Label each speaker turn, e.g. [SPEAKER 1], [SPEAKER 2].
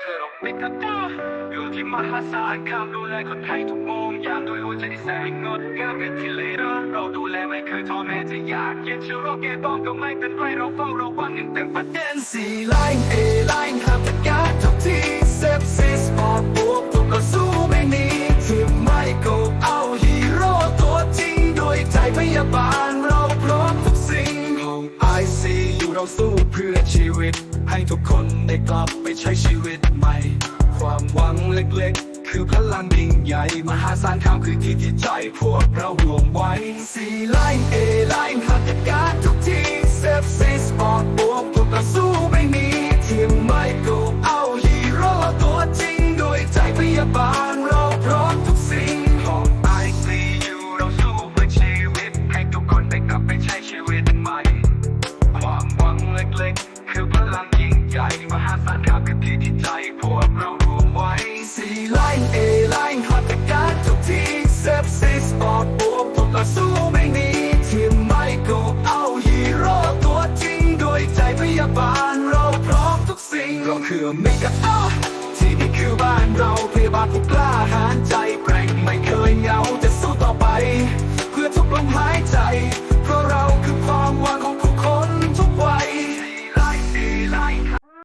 [SPEAKER 1] เธอเราไม่กระตัวอยู่ที่มหาศาลคำดูแลคนไทยทุกมุมยามด้วยหัวใจที่แสงงดงามเป็นที่เลเดอเราดูแลไม่เคยท้อแม้จะยากเย็นเชื่อโรคเกต้องก็ไม่เป็นไรเราเฝ้าระวังอย่างเต็มประเด็น
[SPEAKER 2] สี่ไลน์เอไลน์ขับจัดการทุกที่เซฟซีสปอร์ตบวกทุกก็สู้ไม่หนีทีมไม่ก็เอาฮีโร่ตัวจริงด้วยใจพยาบาลเราพร้อมทุกสิ่งห้องไอซีอยู่เราสู้เพื่อชีวิต ให้ทุกคนได้กลับไปใช้ชีวิต คือพลังยิ่งใหญ่ มหาศาลข้ามคือที่ที่ใจพวกเรารวมไว้สี่ไลน์เอไลน์ขับจัดการทุกที่เซฟซีสปอร์ตบวกทุกก็สู้ไม่หนีทีมไม่ก็เอาฮีโร่ตัวจริงด้วยใจพยาบาลเราพร้อมทุกสิ่ง
[SPEAKER 1] ของ ICU เราสู้เพื่อชีวิต ให้ทุกคนได้กลับไปใช้ชีวิตใหม่ ความหวังเล็กๆ คือพลังยิ่งใหญ่ มหาศาลครับคือที่ที่ใจพวก เรา
[SPEAKER 2] คือเมกะอ้อที่นี่คือบ้านเราพยาบาลผู้กล้าหาญใจแกร่งไม่เคยเหงา